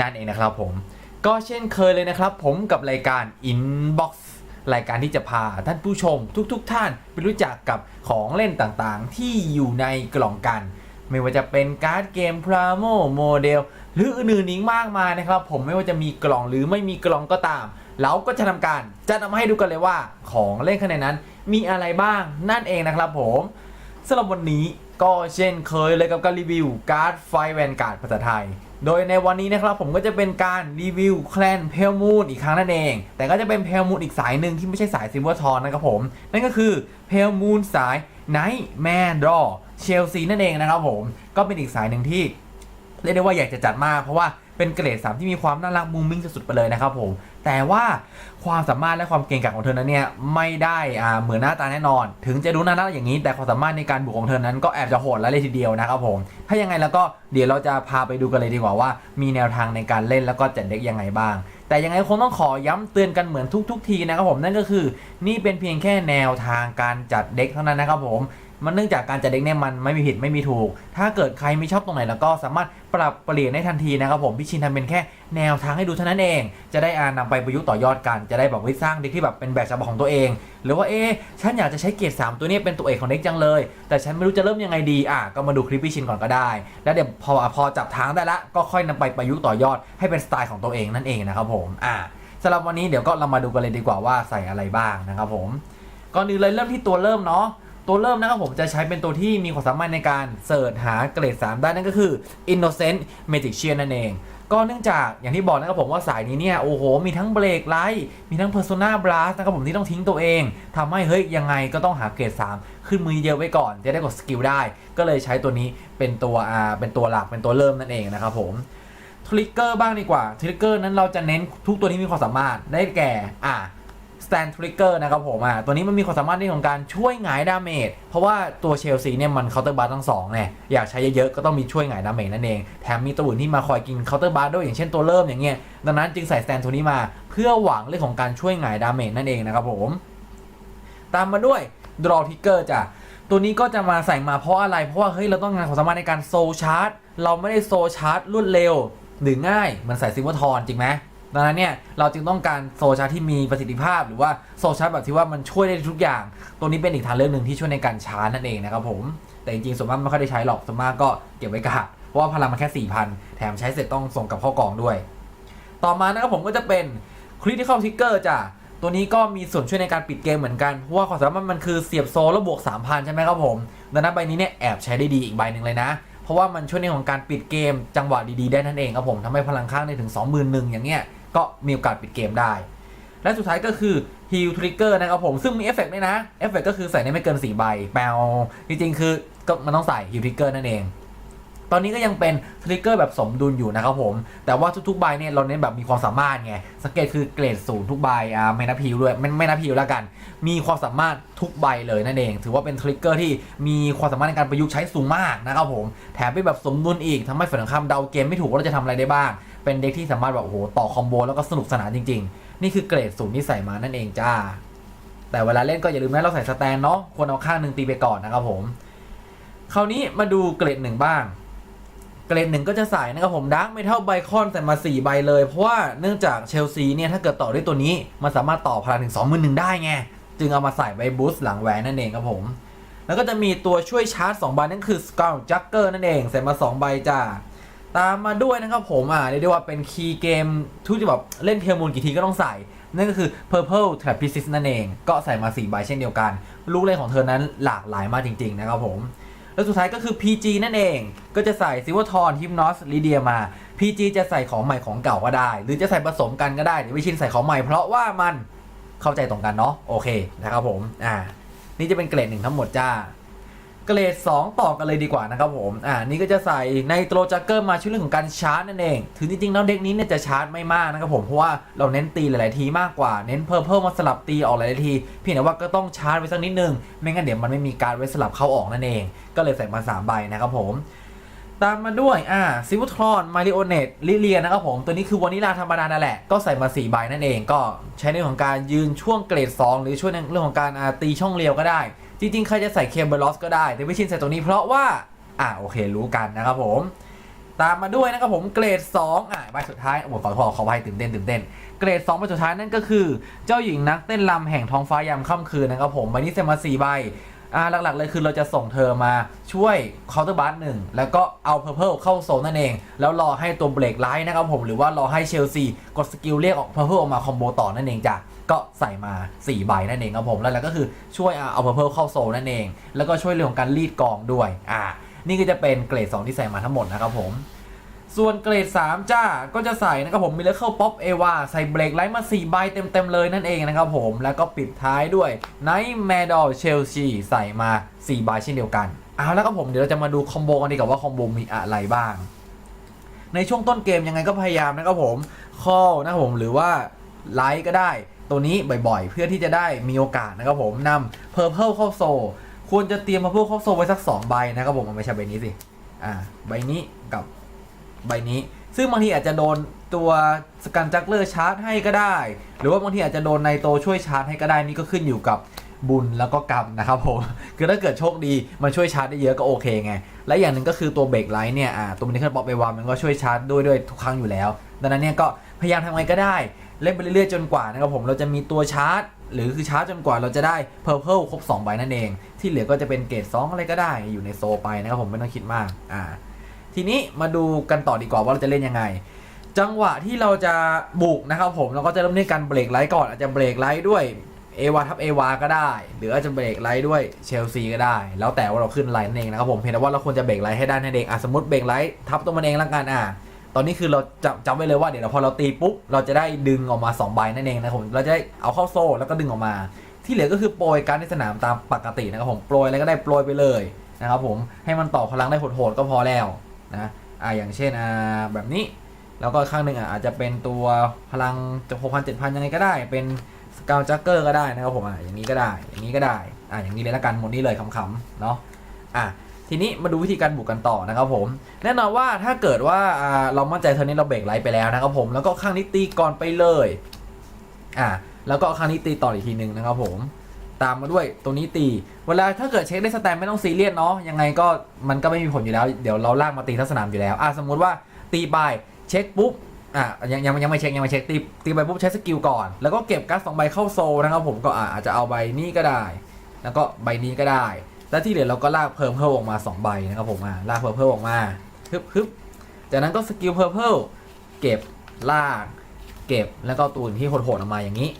นั่นเองนะครับผม ก็เช่นเคยเลยนะครับ ผมกับรายการ Inbox รายการที่จะพาท่านผู้ชมทุกๆทท่านไปรู้จักกับของเล่นต่างๆ ที่อยู่ในกล่องกัน ไม่ว่าจะเป็นการ์ดเกมพราโมโมเดลหรืออื่นๆอีกมากมายนะครับ ผมไม่ว่าจะมีกล่องหรือไม่มีกล่องก็ตาม เราก็จะทำการจะนำมาให้ดูกันเลยว่าของเล่นข้างในนั้น มีอะไรบ้างนั่นเองนะครับ ผมสำหรับวันนี้ก็เช่นเคยเลยกับการรีวิวการ์ดไฟแวนการ์ดภาษาไทย โดยในวันนี้นะครับผมก็จะเป็นการรีวิวแคลนเพลมูนอีกครั้งนั่นเอง แต่ก็จะเป็นเพลมูนอีกสายหนึ่งที่ไม่ใช่สายซิลเวอร์ทอนนะครับผม นั่นก็คือเพลมูนสายไนท์แมนดรอเชลซีนั่นเองนะครับผม ก็เป็นอีกสายหนึ่งที่ เรียกได้ว่าอยากจะจัดมากเพราะว่าเป็นเกรด 3 ที่มีความน่ารักมุ้งมิ้งสุดๆไปเลยนะครับผม แต่ว่าความสามารถและความเก่งกาจของเธอนั้นเนี่ยไม่ได้อ่าเหมือนหน้าตาแน่นอน ถึงจะดูน่ารักอย่างนี้ แต่ความสามารถในการบุกของเธอนั้นก็แอบจะโหดและเลยทีเดียวนะครับผม ถ้ายังไงแล้วก็เดี๋ยวเราจะพาไปดูกันเลยดีกว่าว่า มีแนวทางในการเล่นแล้วก็จัดเด็กยังไงบ้างแต่ยังไงคงต้องขอย้ำเตือนกันเหมือนทุกๆทีนะครับผมนั่นก็คือ นี่เป็นเพียงแค่แนวทางการจัดเด็กเท่านั้นนะครับผม มันเนื่องจากการจัดเด็กเนี่ยมันไม่มีผิดไม่มีถูก ถ้าเกิดใครไม่ชอบตรงไหนแล้วก็สามารถปรับเปลี่ยนได้ทันทีนะครับผมพี่ชินทำเป็นแค่แนวทางให้ดูเท่านั้นเอง จะได้อ่านำไปประยุกต์ต่อยอดกัน จะได้แบบวิสร้างเด็กที่แบบเป็นแบบฉบับของตัวเอง หรือว่าเอ๊ฉันอยากจะใช้เกรด3ตัวนี้เป็นตัวเอกของเด็กจังเลย แต่ฉันไม่รู้จะเริ่มยังไงดีอะก็มาดูคลิปพี่ชินก่อนก็ได้ แล้วเดี๋ยวพอพอจับทางได้ละก็ค่อยนำไปประยุกต์ต่อยอดให้เป็นสไตล์ของตัวเองนั่นเองนะครับผมอะสำหรับวันนี้เดี๋ยวก็เรามาดูกันเลยดีกว่าว่าใส่อะไรบ้างนะครับผมก่อนอื่นเลยเริ่มที่ตัวเริ่มเนาะ ตัวเริ่มนะครับผมจะใช้เป็นตัวที่มีความสามารถในการเสิร์ชหาเกรด 3 ได้นั่นก็คือ Innocent Magician นั่นเอง ก็เนื่องจากอย่างที่บอกนะครับผมว่าสายนี้เนี่ย โอ้โห มีทั้งเบรกไลท์มีทั้ง Persona Blast นะครับผมที่ต้องทิ้งตัวเองทำให้เฮ้ย ยังไงก็ต้องหาเกรด 3 ขึ้นมือเยอะไว้ก่อน จะได้กดสกิลได้ ก็เลยใช้ตัวนี้เป็นตัวอ่าเป็นตัวหลักเป็นตัวเริ่มนั่นเองนะครับผมทริกเกอร์บ้างดีกว่าทริกเกอร์นั้นเราจะเน้นทุกตัวที่มีความสามารถได้แก่อ่า Stand Trigger นะครับผมอะตัวนี้มันมีความสามารถในของการช่วยหงายดาเมจเพราะว่าตัวเชลซีเนี่ยมันเคาน์เตอร์บาร์ทั้งสองเนี่ยอยากใช้เยอะๆก็ต้องมีช่วยหงายดาเมจนั่นเอง แถมมีตัวอื่นที่มาคอยกินเคาน์เตอร์บาร์ด้วยอย่างเช่นตัวเริ่มอย่างเงี้ยดังนั้นจึงใส่ Stand ตัวนี้มา เพื่อหวังเรื่องของการช่วยหงายดาเมจนั่นเองนะครับผม ตามมาด้วย Draw Trigger จ้ะตัวนี้ก็จะมาใส่มาเพราะอะไร เพราะว่าเฮ้ยเราต้องการความสามารถในการโซชาร์จเราไม่ได้โซชาร์จรวดเร็วหรือง่ายมันใส่ซิลเวอทอนจริงไหม ดังนั้นเนี่ยเราจึงต้องการโซชาร์จที่มีประสิทธิภาพ หรือว่าโซชาร์จแบบที่ว่ามันช่วยได้ทุกอย่าง ตัวนี้เป็นอีกทางเลือกหนึ่งที่ช่วยในการชาร์จนั่นเองนะครับผมแต่จริงๆส่วนมากไม่ค่อยได้ใช้หรอกส่วนมากก็เก็บไว้กะเพราะว่าพลังมันแค่ 4,000 แถมใช้เสร็จต้องส่งกลับเข้ากองด้วย ต่อมานะครับผมก็จะเป็น Critical Trigger จ้ะตัวนี้ก็มีส่วนช่วยในการปิดเกมเหมือนกันเพราะว่าความสามารถมันคือเสียบโซแล้วบวก 3,000 ใช่ไหมครับผมดังนั้นใบนี้เนี่ยแอบใช้ได้ดีอีกใบหนึ่งเลยนะ เพราะว่ามันช่วยในของการปิดเกมจังหวะดีๆได้นั่นเองครับผมทำให้พลังข้างได้ถึง 21,000อย่างเงี้ย ก็มีโอกาสปิดเกมได้ และสุดท้ายก็คือ Heal Trigger นะครับผม ซึ่งมีเอฟเฟกต์ด้วยนะเอฟเฟกต์ก็คือใส่ได้ไม่เกิน 4 ใบ แปลจริงๆ คือก็มันต้องใส่ Heal Trigger นั่นเอง ตอนนี้ก็ยังเป็นทริกเกอร์แบบสมดุลอยู่นะครับผม แต่ว่าทุกๆใบเนี่ยเราเน้นแบบมีความสามารถไงสังเกตคือเกรดศูนย์ทุกใบอ่าไม่นับพิวด้วยไม่ไม่นับพิวแล้วกัน มีความสามารถทุกใบเลยนั่นเอง ถือว่าเป็นทริกเกอร์ที่มีความสามารถในการประยุกต์ใช้สูงมากนะครับผมแถมเป็นแบบสมดุลอีกทำให้ฝ่ายตรงข้ามเดาเกมไม่ถูกว่าเราจะทำอะไรได้บ้าง เป็นเด็กที่สามารถแบบโอ้โหต่อคอมโบแล้วก็สนุกสนานจริง ๆ นี่คือเกรดศูนย์ที่ใส่มานั่นเองจ้า แต่เวลาเล่นก็อย่าลืมนะเราใส่สแตนเนาะควรเอาข้างหนึ่งตีไปก่อนนะครับผมคราวนี้มาดูเกรดหนึ่งบ้าง เกรดหนึ่งก็จะใส่นะครับผมดักไม่เท่าไบคอนใส่มา 4 ใบเลย เพราะว่าเนื่องจากเชลซีเนี่ยถ้าเกิดต่อด้วยตัวนี้มันสามารถต่อพลังถึง21,000ได้ไงจึงเอามาใส่ใบบูสต์หลังแหวนนั่นเองครับผม แล้วก็จะมีตัวช่วยชาร์จ 2 ใบนั่นคือ s c u l l Jacker นั่นเอง ใส่มา 2 ใบจ้า ตามมาด้วยนะครับผมอะเรียกได้ว่าเป็นคีย์เกมทุกทีแบบเล่นเทลมูลกี่ทีก็ต้องใส่ นั่นก็คือ Purple t r a p e z i s นั่นเอง ก็ใส่มา4ใบเช่นเดียวกัน ลูกเล่นของเธอนั้นหลากหลายมากจริง ๆ นะครับผม แล้วสุดท้ายก็คือ PG นั่นเอง ก็จะใส่ซิวทอนฮิมนอสลิเดียมา PG จะใส่ของใหม่ของเก่าก็ได้ หรือจะใส่ผสมกันก็ได้หรือวิชินใส่ของใหม่เพราะว่ามันเข้าใจตรงกันเนาะโอเคนะครับผมอ่านี่จะเป็นเกรดหนึ่งทั้งหมดจ้า เกรด 2 ต่อกันเลยดีกว่านะครับผมอ่านี่ก็จะใส่ในโตรจักเกอร์มาช่วยเรื่องของการชาร์จนั่นเอง ถึงจริงๆแล้วเด็กนี้เนี่ยจะชาร์จไม่มากนะครับผม เพราะว่าเราเน้นตีหลายๆทีมากกว่าเน้นเพิ่มเพิ่มมาสลับตีออกหลายๆทีเพียงแต่ว่าก็ต้องชาร์จไว้สักนิดนึง ไม่งั้นเดี๋ยวมันไม่มีการไว้สลับเข้าออกนั่นเอง ก็เลยใส่มาสามใบนะครับผมตามมาด้วย อ่าซิวทรอนมาริโอเนตลิเลียนะครับผม ตัวนี้คือวานิลาธรรมดานั่นแหละ ก็ใส่มา 4 ใบนั่นเอง ก็ใช้ในเรื่องของการยืนช่วงเกรด 2 หรือช่วยในเรื่องของการตีช่องเรียวก็ได้ จริงๆ ใครจะใส่เคมเบอร์ลอสก็ได้ แต่ไม่ชินใส่ตรงนี้เพราะว่า อ่าโอเครู้กันนะครับผม ตามมาด้วยนะครับผมเกรด 2 อ่าใบสุดท้ายโอ้โหขอขอขอไปตื่นเต้นตื่นเต้น เกรด2ใบสุดท้ายนั่นก็คือ เจ้าหญิงนักเต้นรำแห่งท้องฟ้ายามค่ำคืนนะครับผมใบนี้เซ็นมา4ใบ อ่าหลักๆเลยคือเราจะส่งเธอมาช่วยเคาน์เตอร์บัสหนึ่งแล้วก็เอาเพอร์เพลเข้าโซนนั่นเอง แล้วรอให้ตัวเบรกไลท์นะครับผมหรือว่ารอให้เชลซีกดสกิลเรียกออกเพอร์เพลออกมาคอมโบต่อนั่นเองจ้ะก็ใส่มา 4 ใบนั่นเองครับผมแล้วแล้วก็คือช่วยเอาเพอร์เพลเข้าโซนนั่นเอง แล้วก็ช่วยเรื่องของการรีดกองด้วยอ่านี่ก็จะเป็นเกรด 2 ที่ใส่มาทั้งหมดนะครับผม ส่วนเกรด 3 จ้าก็จะใส่นะครับผมมิเลเคิลป๊อปเอวาใส่เบรกไลท์มา4ใบเต็ม ๆ เลยนั่นเองนะครับผมแล้วก็ปิดท้ายด้วยไนท์แมดดอลเชลซีใส่มา4ใบเช่นเดียวกันเอาแล้วครับผมเดี๋ยวเราจะมาดูคอมโบกันดีกว่าว่าคอมโบมีอะไรบ้าง ในช่วงต้นเกมยังไงก็พยายามนะครับผมคอลนะครับผมหรือว่าไลท์ก็ได้ตัวนี้บ่อยๆ เพื่อที่จะได้มีโอกาสนะครับผมนำเพอร์เพลเข้าโซควรจะเตรียมเพอร์เพลเข้าโซไว้สัก2ใบนะครับผมไม่ใช่ใบนี้สิอ่าใบนี้ ใบนี้ ซึ่งบางทีอาจจะโดนตัวสกันจักเลอร์ชาร์จให้ก็ได้ หรือว่าบางทีอาจจะโดนในโตช่วยชาร์จให้ก็ได้นี่ก็ขึ้นอยู่กับบุญแล้วก็กรรมนะครับผม คือถ้าเกิดโชคดีมันช่วยชาร์จได้เยอะก็โอเคไง และอย่างหนึ่งก็คือตัวเบรกไลท์เนี่ยตัวมินิเคิลป๊อปไปวามันก็ช่วยชาร์จด้วยด้วยทุกครั้งอยู่แล้ว ดังนั้นเนี่ยก็พยายามทำไงก็ได้ เล่นไปเรื่อยๆจนกว่านะครับผมเราจะมีตัวชาร์จ หรือคือชาร์จจนกว่าเราจะได้เพอร์เพลครบ2ใบนั่นเอง ที่เหลือก็จะเป็นเกรด2อะไรก็ได้อยู่ในโซไปนะครับผมไม่ต้องคิดมากอ่า ทีนี้มาดูกันต่อดีกว่าว่าเราจะเล่นยังไง จังหวะที่เราจะบุกนะครับผมเราก็จะเริ่มด้วยการเบรกไลท์ก่อนอาจจะเบรกไลท์ด้วยเอวาทับเอวาก็ได้ หรืออาจจะเบรกไลท์ด้วยเชลซีก็ได้ แล้วแต่ว่าเราขึ้นไลท์นั่นเองนะครับผมเพียงแต่ว่าเราควรจะเบรกไลท์ให้ได้นั่นเองอะสมมติเบรกไลท์ทับตัวมันเองละกันอะตอนนี้คือเราจำจำไว้เลยว่าเดี๋ยวพอเราตีปุ๊บเราจะได้ดึงออกมา2ใบนั่นเองนะครับผมเราจะได้เอาเข้าโซ่แล้วก็ดึงออกมา ที่เหลือก็คือโปรยการในสนามตามปกตินะครับผมโปรยอะไรก็ได้โปรยไปเลยนะครับผมให้มันต่อพลังได้โหดๆก็พอแล้ว นะอ่าอย่างเช่นอ่าแบบนี้ แล้วก็ข้างหนึ่งอะอาจจะเป็นตัวพลังจะหกพันเจ็ดพันยังไงก็ได้ เป็นสกาวจักเกอร์ก็ได้นะครับผมอะอย่างนี้ก็ได้ อย่างนี้ก็ได้อะอย่างนี้เลยละกันหมดนี้เลยขำๆเนาะอะทีนี้มาดูวิธีการบุกกันต่อนะครับผม แน่นอนว่าถ้าเกิดว่าอ่าเรามั่นใจเทอร์นี้เราเบรกไลท์ไปแล้วนะครับผมแล้วก็ข้างนี้ตีก่อนไปเลยอะแล้วก็ข้างนี้ตีต่ออีกทีหนึ่งนะครับผม ตามมาด้วยตัวนี้ตี เวลาถ้าเกิดเช็คได้สแตมไม่ต้องซีเรียสเนาะยังไงก็มันก็ไม่มีผลอยู่แล้ว เดี๋ยวเราลากมาตีทั้งสนามอยู่แล้วอะสมมุติว่าตีไปเช็คปุ๊บอะยังยังยังไม่เช็คยังไม่เช็คตีตีไปปุ๊บใช้สกิลก่อน แล้วก็เก็บการ์ดสองใบเข้าโซนะครับผมก็อะอาจจะเอาใบนี้ก็ได้ แล้วก็ใบนี้ก็ได้ แล้วที่เหลือเราก็ลากเพิ่มเพิ่มออกมา 2 ใบนะครับผมอะลากเพิ่มเพิ่มออกมาฮึบฮึบจากนั้นก็สกิลเพิ่มเพิ่มเก็บลาก เก็บแล้วก็ตัวอื่นที่โหดๆออกมาอย่างนี้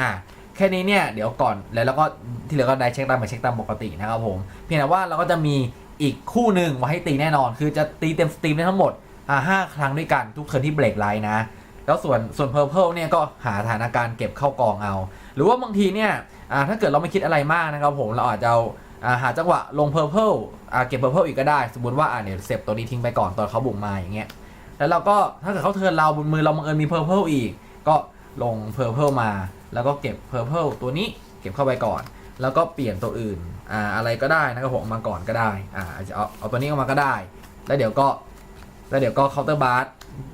อะ แค่นี้เนี่ยเดี๋ยวก่อนแล้วเราก็ที่เหลือก็ได้เช็คตามไปเช็คตามปกตินะครับผม เพียงแต่ว่าเราก็จะมีอีกคู่หนึ่งมาให้ตีแน่นอน คือจะตีเต็มสตรีมได้ทั้งหมดอ่าห้าครั้งด้วยกันทุกเทิร์นที่เบรกไลน์นะ แล้วส่วนส่วนเพอร์เพลเนี่ยก็หาสถานการณ์เก็บเข้ากองเอา หรือว่าบางทีเนี่ยอ่าถ้าเกิดเราไม่คิดอะไรมากนะครับผมเราอาจจะเอาอ่าหาจังหวะลงเพอร์เพลอ่าเก็บเพอร์เพลอีกก็ได้ สมมติว่าอ่าเนี่ยเซฟตัวนี้ทิ้งไปก่อนตอนเขาบุกมาอย่างเงี้ยแล้วเราก็ถ้าเกิดเขาเทิร์นเราบนมือเราบังเอิญมีเพอร์เพลอีก ก็ ลงเพอร์เพลมา แล้วก็เก็บเพอร์เพลตัวนี้เก็บเข้าไปก่อน แล้วก็เปลี่ยนตัวอื่นอ่าอะไรก็ได้นะครับผมมาก่อนก็ได้อ่าอาจจะเอาเอาตัวนี้ออกมาก็ได้ แล้วเดี๋ยวก็แล้วเดี๋ยวก็เคาน์เตอร์บาร์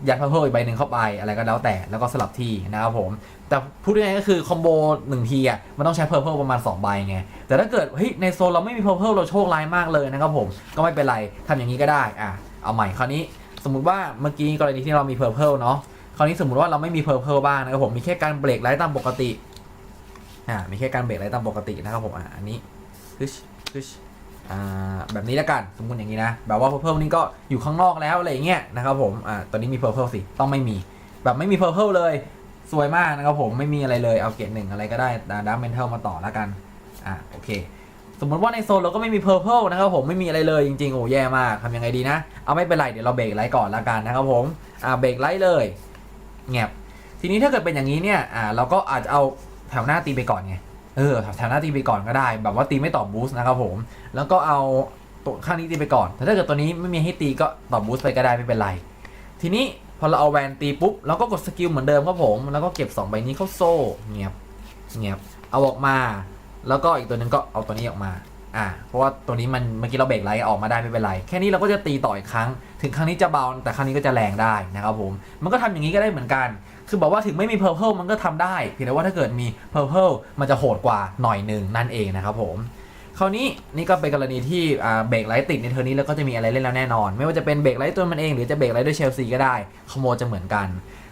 ยัดเพอร์เพลอีกใบหนึ่งเข้าไปอะไรก็แล้วแต่แล้วก็สลับที่นะครับผม แต่พูดง่ายๆก็คือคอมโบหนึ่งทีอะมันต้องใช้เพอร์เพิลประมาณ 2 ใบไง แต่ถ้าเกิดเฮ้ยในโซนเราไม่มีเพอร์เพิลเราโชคร้ายมากเลยนะครับผมก็ไม่เป็นไรทำอย่างนี้ก็ได้อะเอาใหม่คราวนี้ สมมุติว่าเมื่อกี้กรณีที่เรามีเพอร์เพิลเนาะ คราวนี้สมมติว่าเราไม่มีเพอร์เพลบ้างนะครับผมมีแค่การเบรกไลท์ตามปกติอ่ามีแค่การเบรกไลท์ตามปกตินะครับผมอะอันนี้ฮึชฮึชอ่าแบบนี้แล้วกันสมมติอย่างนี้นะแบบว่าเพอร์เพลนี่ก็อยู่ข้างนอกแล้วอะไรเงี้ยนะครับผมอ่าตอนนี้มีเพอร์เพลสิต้องไม่มีแบบไม่มีเพอร์เพลเลยสวยมากนะครับผมไม่มีอะไรเลยเอาเกรดหนึ่งอะไรก็ได้ดัมเมนเทลมาต่อแล้วกันอะโอเคสมมติว่าในโซนเราก็ไม่มีเพอร์เพลนะครับผมไม่มีอะไรเลยจริงๆโอ้แย่มากทำยังไงดีนะ เอาไม่เป็นไรเดี๋ยวเราเบรกไลท์ก่อนละกันนะครับผมอ่าเบรกไลท์เลย แงบทีนี้ถ้าเกิดเป็นอย่างนี้เนี่ยอ่าเราก็อาจจะเอาแถวหน้าตีไปก่อนไงเออแถวหน้าตีไปก่อนก็ได้ แบบว่าตีไม่ตอบบูสต์นะครับผม แล้วก็เอาตัวข้างนี้ตีไปก่อน แต่ถ้าเกิดตัวนี้ไม่มีให้ตีก็ตอบบูสต์ไปก็ได้ไม่เป็นไร ทีนี้พอเราเอาแวนตีปุ๊บเราก็กดสกิลเหมือนเดิมครับผม แล้วก็เก็บ2ใบนี้เข้าโซ่เงียบเงียบเอาออกมา แล้วก็อีกตัวหนึงก็เอาตัวนี้ออกมา อ่าเพราะว่าตัวนี้มันเมื่อกี้เราเบรกไลท์ออกมาได้ไม่เป็นไร แค่นี้เราก็จะตีต่ออีกครั้ง ถึงครั้งนี้จะเบาแต่ครั้งนี้ก็จะแรงได้นะครับผม มันก็ทำอย่างนี้ก็ได้เหมือนกัน คือบอกว่าถึงไม่มี Purple มันก็ทำได้ เพียงแต่ว่าถ้าเกิดมี Purple มันจะโหดกว่าหน่อยหนึ่งนั่นเองนะครับผม คราวนี้นี่ก็เป็นกรณีที่อ่าเบรกไลท์ติดในเทอร์นี้แล้วก็จะมีอะไรเล่นแล้วแน่นอน ไม่ว่าจะเป็นเบรกไลท์ตัวมันเองหรือจะเบรกไลท์ด้วยเชลซีก็ได้ขโมยจะเหมือนกัน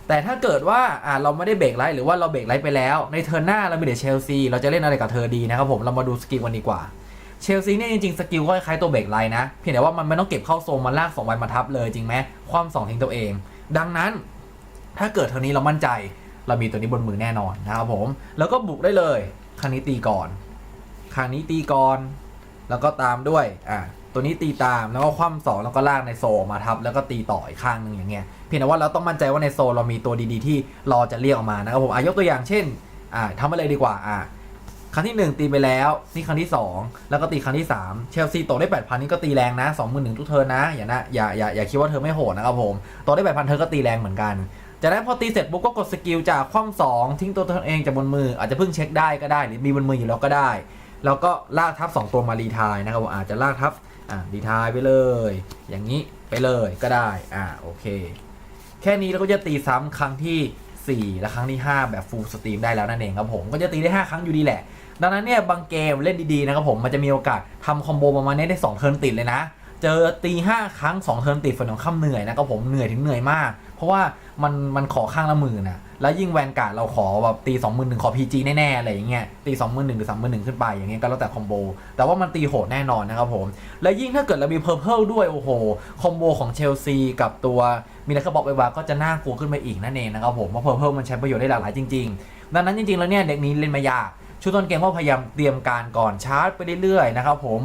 แต่ถ้าเกิดว่าเราไม่ได้เบรกไลท์หรือว่าเราเบรกไลท์ไปแล้ว ในเทอร์หน้าเรามีเดเชลซีเราจะเล่นอะไรกับเธอดีนะครับผมเรามาดูสกิลกันดีกว่า เชลซีเนี่ยจริงๆสกิลก็คล้ายๆตัวเบรกไลท์นะ เพียงแต่ว่ามันไม่ต้องเก็บเข้าโซนมาลากสองวันมาทับเลยจริงไหมความสองทิ้งตัวเอง ดังนั้นถ้าเกิดเทอร์นี้เรามั่นใจ เรามีตัวนี้บนมือแน่นอนนะครับผม แล้วก็บุกได้เลยครั้งนี้ตีก่อนครั้งนี้ตีก่อน แล้วก็ตามด้วยอะตัวนี้ตีตามแล้วก็คว่ำสองแล้วก็ลากในโซมาทับ แล้วก็ตีต่ออีกข้างหนึ่งอย่างเงี้ยเพียงแต่ว่าเราต้องมั่นใจว่าในโซเรามีตัวดีๆ ที่รอจะเรียกออกมานะครับผมอะยกตัวอย่างเช่นอะทำอะไรดีกว่าอะ ครั้งที่ 1 ตีไปแล้ว นี่ครั้งที่ 2 แล้วก็ตีครั้งที่ 3 เชลซีตกได้ 8,000 นี่ก็ตีแรงนะ 21,000ทุกเทิร์นนะ อย่านะอย่าอย่าอย่าคิดว่าเธอไม่โหดนะครับผมตกได้ 8,000 เธอก็ตีแรงเหมือนกัน จากนั้นพอตีเสร็จปุ๊บก็กดสกิลจากคว่ำสองทิ้งตัวเธอเองจากบนมือ อาจจะเพิ่งเช็คได้ก็ได้ หรือมีบนมืออยู่แล้วก็ได้ แล้วก็ลากทับ 2 ตัวมารีทายนะครับผมอาจจะลากทับอ่ารีทายไปเลย อย่างนี้ไปเลยก็ได้อ่าโอเค แค่นี้เราก็จะตีซ้ำครั้งทีสี่4และครั้งที่ 5 แบบฟูลสตรีมได้แล้วนั่นเองครับผม ก็จะตีได้ 5 ครั้งอยู่ดีแหละ ดังนั้นเนี่ยบางเกมเล่นดีๆนะครับผมมันจะมีโอกาสทำคอมโบประมาณนี้ได้2เทิร์นติดเลยนะ เจอตี5ครั้ง 2 เทิร์นติดฝนของข้ามเหนื่อยนะครับผมเหนื่อยถึงเหนื่อยมาก เพราะว่ามันมันขอข้างละหมื่นนะแล้วยิ่งแวนการ์ดเราขอแบบตี2 1 0 0 0ขอ PG แน่ๆอะไรอย่างเงี้ยตี2 1 0 0 0หรือ3 1 0 0ขึ้นไปอย่างเงี้ยก็แล้วแต่คอมโบแต่ว่ามันตีโหดแน่นอนนะครับผม และยิ่งถ้าเกิดเรามีเพอร์เพลด้วยโอ้โหคอมโบของเชลซีกับตัวมิลเลอร์บอกไปว่าก็จะน่ากลัวขึ้นไปอีกนั่นเองนะครับผมเพราะเพอร์เพลมันใช้ประโยชน์ได้หลากหลายจริงๆ ดังนั้นจริงๆแล้วเนี่ยเด็กนี้เล่นม่ยาก ชุดต้นเกมก็พยายามเตรียมการก่อนชาร์จไปเรื่อยๆนะครับผม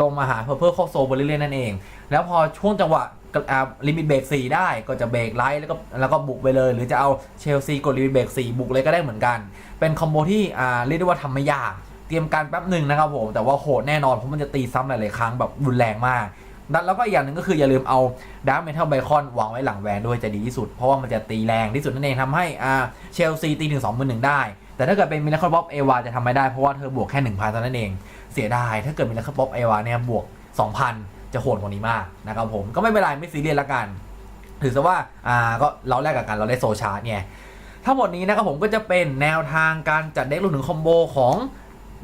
ลงมาหาเพอร์เพลเข้าโซไปเรื่อยๆนั่นเอง แล้วพอช่วงจังหวะลิมิตเบรก4ได้ก็จะเบรกไลท์แล้วก็แล้วก็บุกไปเลย หรือจะเอาเชลซีกดลิมิตเบรก4บุกเลยก็ได้เหมือนกัน เป็นคอมโบที่เรียกได้ว่าทำไม่ยากเตรียมการแป๊บหนึ่งนะครับผม แต่ว่าโหดแน่นอนเพราะมันจะตีซ้ำหลาย ๆ ครั้งแบบรุนแรงมากแล้วก็อีกอย่างหนึ่งก็คืออย่าลืมเอาดาร์เมทัลไบคอนวางไว้หลังแวนด้วยจะดีที่สุด เพราะว่ามันจะตีแรงที่สุดนั่นเองทำให้เชลซีตีถึง2 1 0 0 0ได้ แต่ถ้าเกิดเป็นมิลเลอร์บ๊อบเอวาจะทำไม่ได้เพราะว่าเธอบวกแค่ 1,000เท่านั้นเอง เสียดาย ถ้าเกิดมิลเลอร์บ๊อบเอวาเนี่ยบวก 2,000 จะโหดกว่านี้มากนะครับผมก็ไม่เป็นไรไม่ซีเรียสละกัน ถือซะว่าอ่าก็เราแลกกับกันเราได้โซชาร์จเนี่ยทั้งหมดนี้นะครับผมก็จะเป็นแนวทางการจัดเด็กรวมถึงคอมโบของ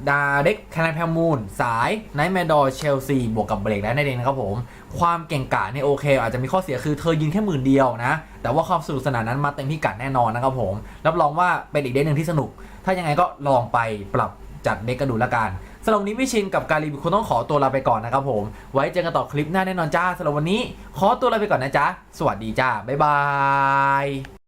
ดาเด็กแคนาแพมูนสายไนท์แมดอร์เชลซีบวกกับเบรกแล้วนั่นเองนะครับผม ความเก่งกาจเนี่ยโอเค อาจจะมีข้อเสียคือเธอยิงแค่หมื่นเดียวนะ แต่ว่าความสนุกสนานนั้นมาเต็มพิกัดแน่นอนนะครับผม รับรองว่าเป็นอีกเด็กหนึ่งที่สนุก ถ้ายังไงก็ลองไปปรับจัดเด็กกันดูละกันสำหรับวันนี้พี่ชินกับการรีวิวคงต้องขอตัวลาไปก่อนนะครับผม ไว้เจอกันต่อคลิปหน้าแน่นอนจ้าสำหรับวันนี้ ขอตัวลาไปก่อนนะจ๊ะสวัสดีจ้าบ๊ายบาย